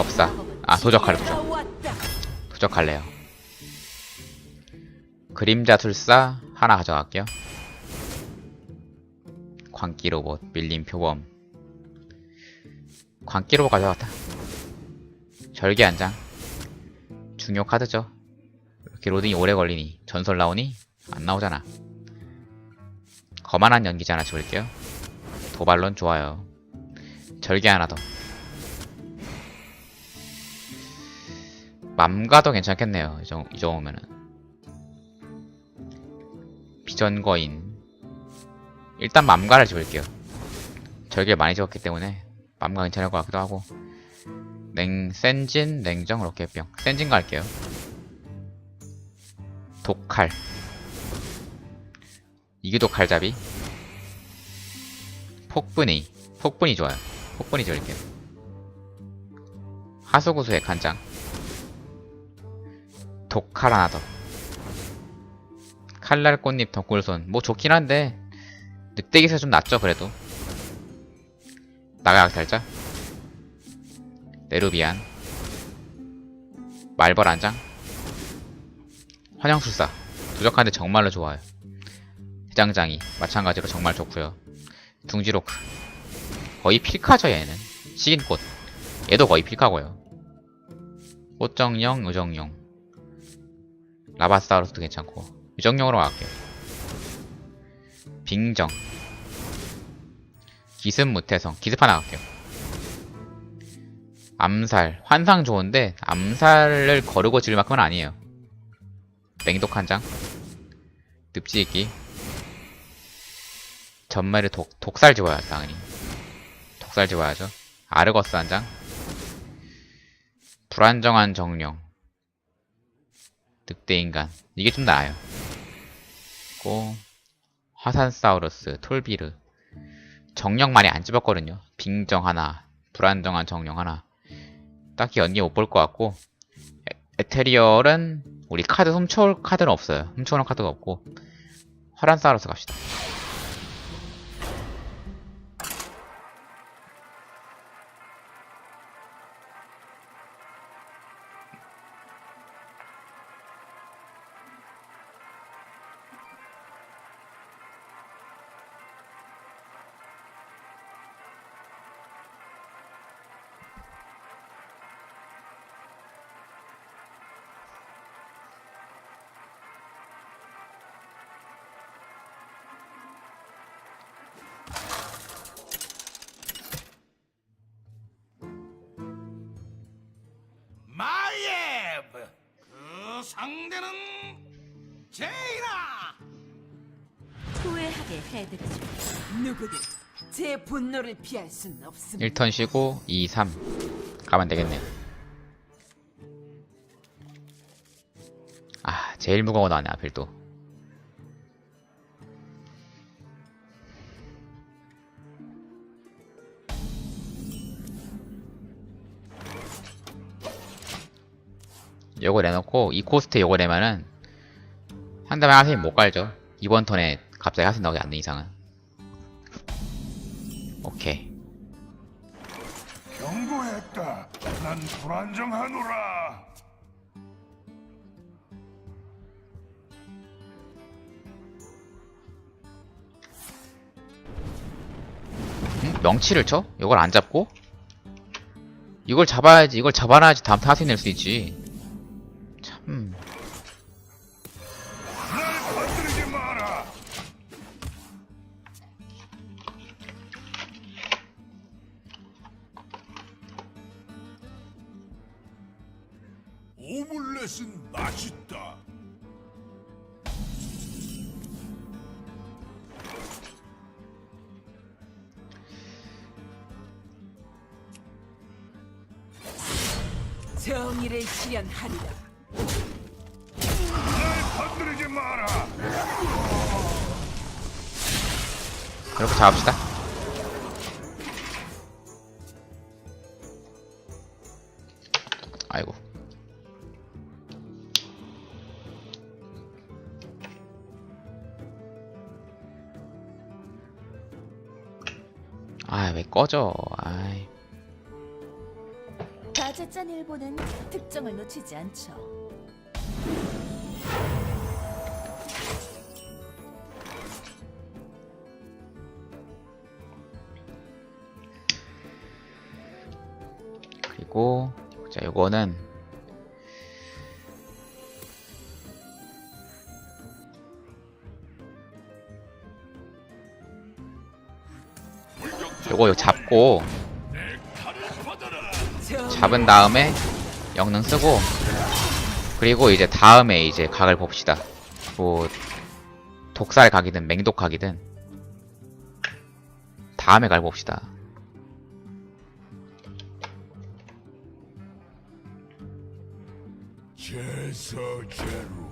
법사. 아, 도적할래, 도적. 도적할래요. 그림자 술사 하나 가져갈게요. 광기 로봇, 밀림 표범. 광기 로봇 가져갔다. 절개 한 장. 중요 카드죠. 이렇게 로딩이 오래 걸리니 전설 나오니 안 나오잖아. 거만한 연기자 하나 집을게요. 도발론 좋아요. 절개 하나 더. 맘가도 괜찮겠네요. 이, 정, 이 정도면은. 비전거인. 일단 맘가를 집을게요. 절개 많이 집었기 때문에 맘가 괜찮을 것 같기도 하고. 냉, 센진, 냉정, 로켓병. 센진 갈게요. 독칼. 이게 독칼잡이. 폭분이. 폭분이 좋아요. 폭분이 저릴게요. 하수구수액 한 장. 독칼 하나 더. 칼날 꽃잎 덕굴손. 뭐 좋긴 한데, 늑대기에서 좀 낫죠, 그래도. 나가약 살짝. 네루비안. 말벌 한 장. 환영술사. 도적한데 정말로 좋아요. 대장장이. 마찬가지로 정말 좋고요 둥지로크. 거의 필카죠, 얘는. 식인꽃. 얘도 거의 필카고요. 꽃정령, 의정용. 라바사우루스도 괜찮고. 의정용으로 갈게요. 빙정. 기습 무태성. 기습 하나 갈게요. 암살. 환상 좋은데, 암살을 거르고 질 만큼은 아니에요. 맹독 한 장. 늪지기. 전멸에 독, 독살 집어야 당연히. 독살 집어야죠. 아르거스 한 장. 불안정한 정령. 늑대인간. 이게 좀 나아요. 고 화산사우루스, 톨비르. 정령 많이 안 집었거든요. 빙정 하나, 불안정한 정령 하나. 딱히 연기 못볼 것 같고 에, 에테리얼은 우리 카드 훔쳐올 카드는 없어요. 훔쳐오는 카드가 없고 화란사우루스 갑시다. 상대는 제이나 후회하게 해드리죠. 누구도 제 분노를 피할 순 없습니다. 1턴 쉬고 2, 3 가면 되겠네요. 아 제일 무거워 나네 하필 또. 요거 내놓고 이 코스트 요거 내면은 상대방 하세못 갈죠. 이번 턴에 갑자기 하세 나오지 않는 이상은. 오케이. 경고했다 난 불안정하노라 응? 명치를 쳐? 이걸 안 잡고? 이걸 잡아야지, 이걸 잡아놔야지 다음 타세 낼수 있지. 맛있다 정의를 실현하리라. 날 건드리지 마라 그렇게 잡읍시다. 왜 꺼져? 아이. 다 낮에 짠 일보는 특정을 놓치지 않죠. 그리고 자 요거는 요거 요 잡고 잡은 다음에 영능 쓰고 그리고 이제 다음에 이제 각을 봅시다. 뭐 독살 각이든 맹독 각이든 다음에 각을 봅시다. 제서제로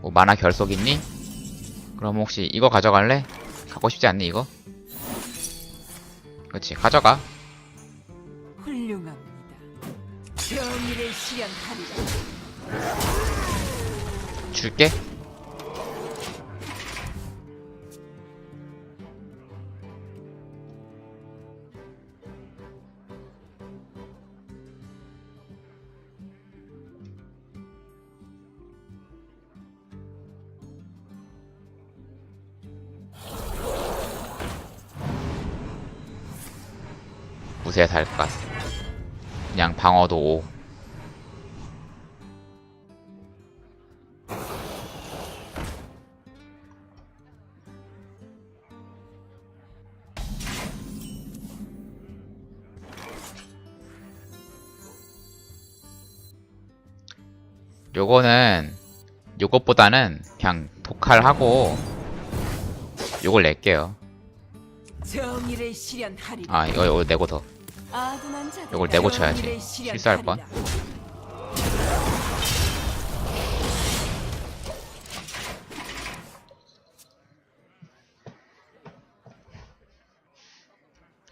뭐 만화 결속 있니? 그럼 혹시 이거 가져갈래? 갖고 싶지 않니 이거? 그렇지 가져가 훌륭합니다. 정의를 실현하리라. 줄게 무쇠 살까 그냥 방어도 5 요거는 요것보다는 그냥 독할하고 요걸 낼게요. 아 이거 이거 내고 더 요걸 내고 쳐야지. 실수할 뻔. 실현하리라.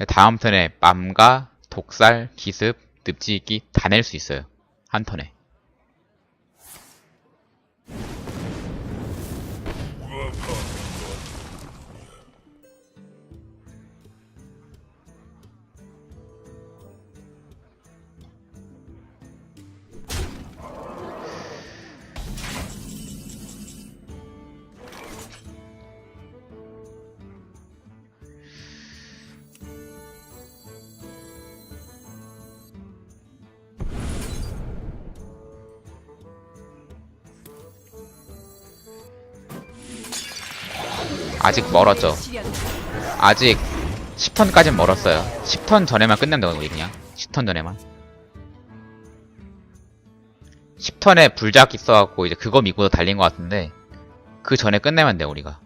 다음 턴에 맘과 독살, 기습, 늪지기 다 낼 수 있어요 한 턴에 아직 멀었죠. 아직 10턴까진 멀었어요 10턴 전에만 되거든요 우리 그냥 10턴 전에만 10턴에 불작 있어갖고 이제 그거 믿고 달린 것 같은데 그 전에 끝내면 돼 우리가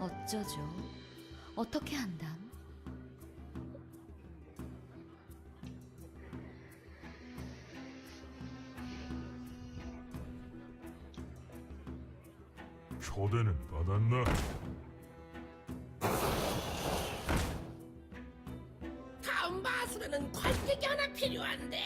어쩌죠? 어떻게 한담? 초대는 받았나? 다음 마술에는 관객이 하나 필요한데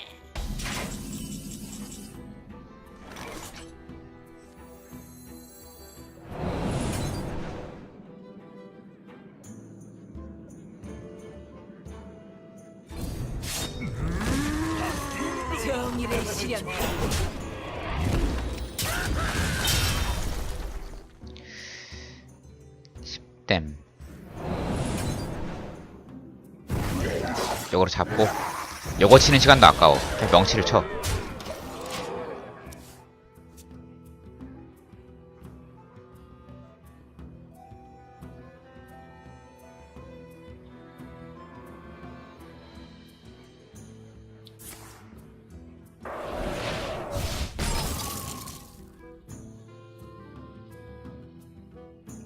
요거를 잡고 요거 치는 시간도 아까워. 그냥 명치를 쳐.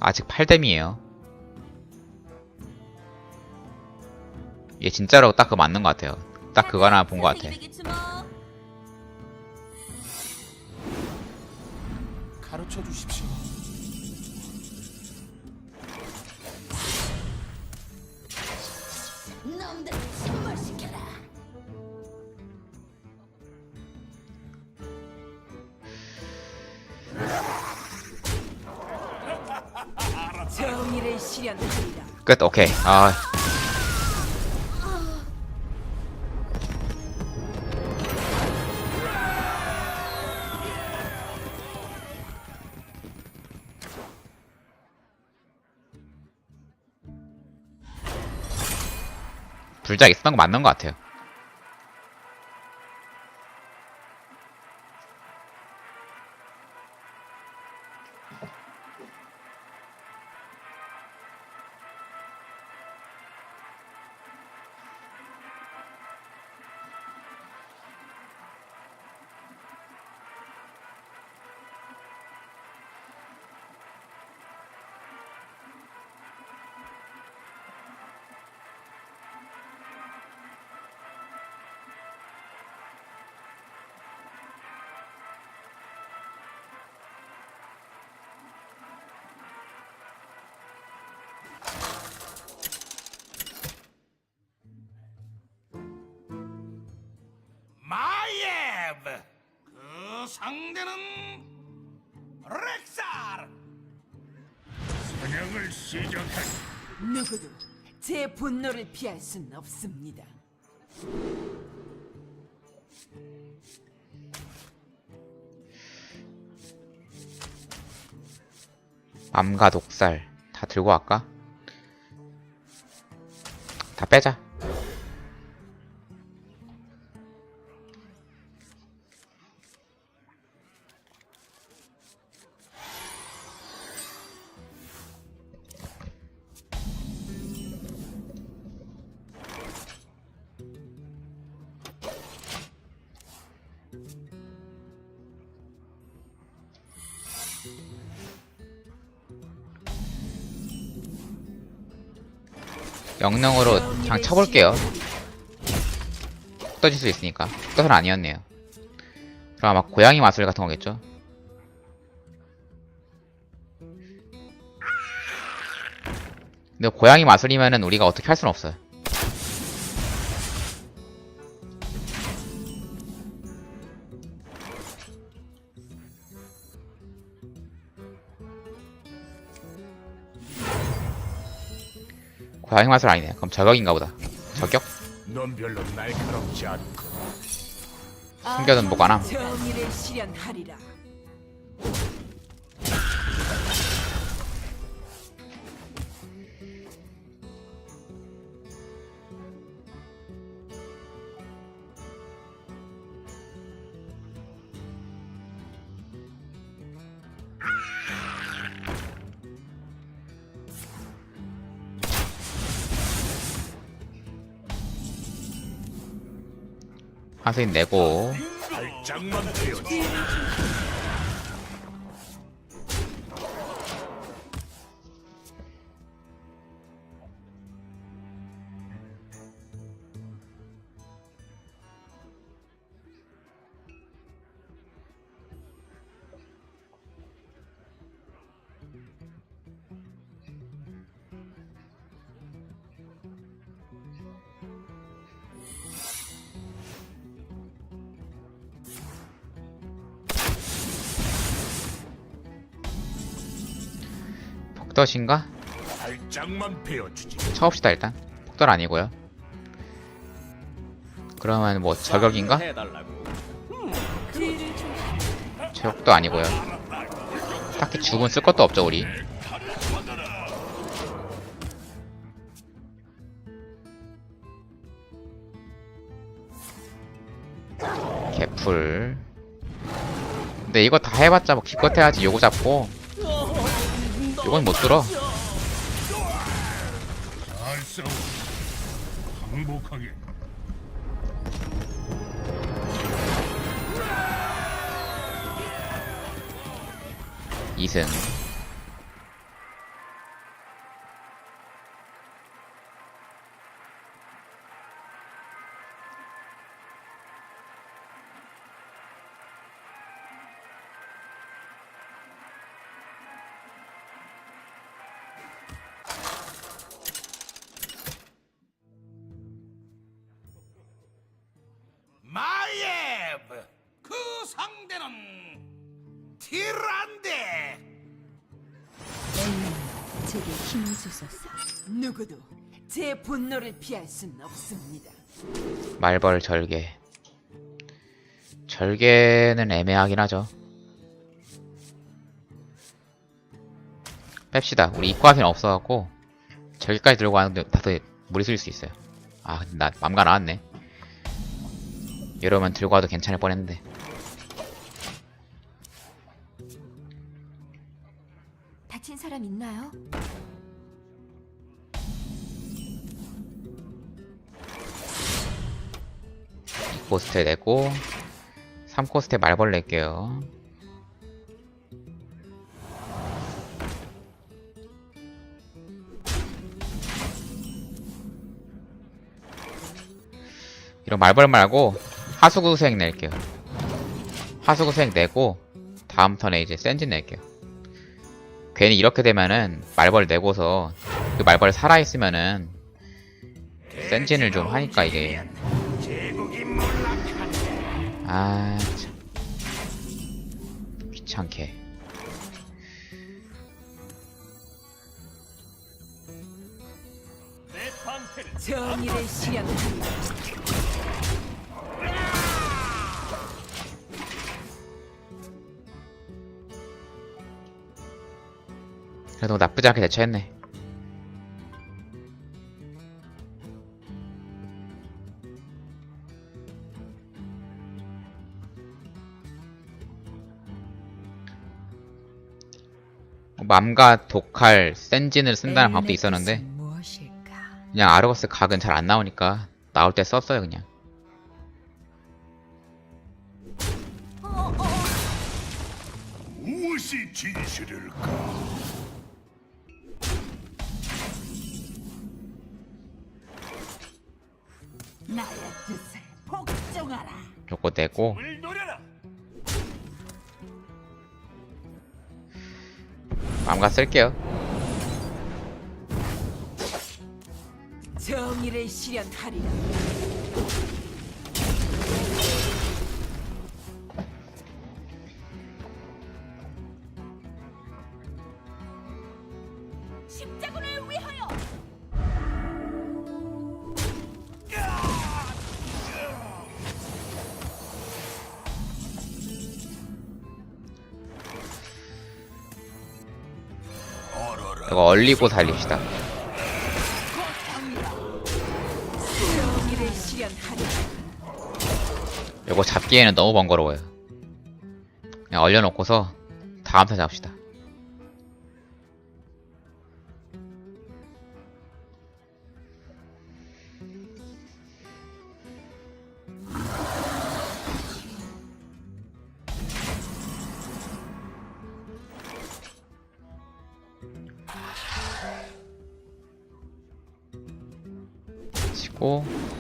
아직 8뎀이에요 얘 진짜로 딱그 맞는 것 같아요. 딱 그거 하나 본 것 같아. 가르쳐 주십시오. 끝. 오케이. 아. 불작 있었던 거 맞는 것 같아요 마예브 그 상대는 렉살 사냥을 시작한 누구도 제 분노를 피할 순 없습니다. 암과 독살 다 들고 갈까? 다 빼자 영능으로 그냥 쳐볼게요. 훅 떠질 수 있으니까. 훅 떠선 아니었네요. 그럼 아마 고양이 마술 같은 거겠죠? 근데 고양이 마술이면은 우리가 어떻게 할 수는 없어요 고양이 마술 아니네 그럼 저격인가 보다 저격? 넌 별로 날카롭지 않고 숨겨둔 보관함. 정의를 실현하리라. 한수인 내고 베어주지. 쳐봅시다 일단. 폭덧 아니고요. 그러면 뭐 저격인가? 저격도 아니고요. 딱히 죽은 쓸 것도 없죠 우리. 개풀. 근데 이거 다 해봤자 뭐 기껏 해야지 요거 잡고 이건 못 들어. 잘 싸워 항복하게. 이승 마예브 그 상대는 티란데 제게 힘을 주소서. 누구도 제 분노를 피할 순 없습니다. 말벌 절개. 절개는 애매하긴 하죠. 뺍시다. 우리 이과는 없어갖고 절개까지 들고 가는데 다들 무리 쓸 수 있어요. 아, 근데 나 맘가 나왔네. 이러면 들고 와도 괜찮을 뻔했는데. 다친 사람 있나요? 코스트 내고 3코스트 말벌 낼게요. 이런 말벌 말고 하수구색 낼게요. 하수구색 내고 다음 턴에 이제 센진 낼게요. 괜히 이렇게 되면은 말벌 내고서 그 말벌 살아있으면은 센진을 좀 하니까 이게. 아, 참. 귀찮게. 그래도 나쁘지 않게 대처했네. 맘과 독할 센진을 쓴다는 방법도 있었는데? 그냥 아르거스 각은 잘 안 나오니까 나올 때 썼어요 그냥 무엇이 진실일까? 나의 뜻에 복종하라. 요거 내고 물 노려라. 맘과 쓸게요 정의를 실현하리라. 이거 얼리고 실현하리라. 요거 잡기에는 너무 번거로워요 그냥 얼려놓고서 다음 턴 잡읍시다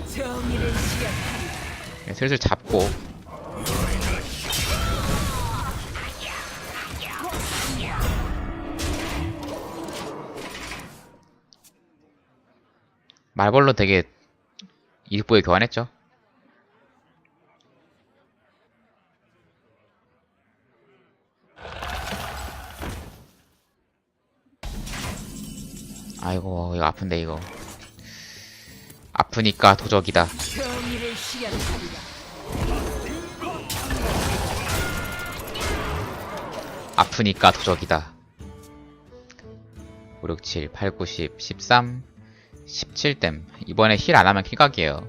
실현하리라. 네, 슬슬 잡고. 말벌로 되게 이득보에 교환했죠? 아이고 이거 아픈데 이거 아프니까 도적이다. 아프니까 도적이다. 5, 6, 7, 8, 9, 10, 13, 17댐. 이번에 힐 안 하면 킬각이에요.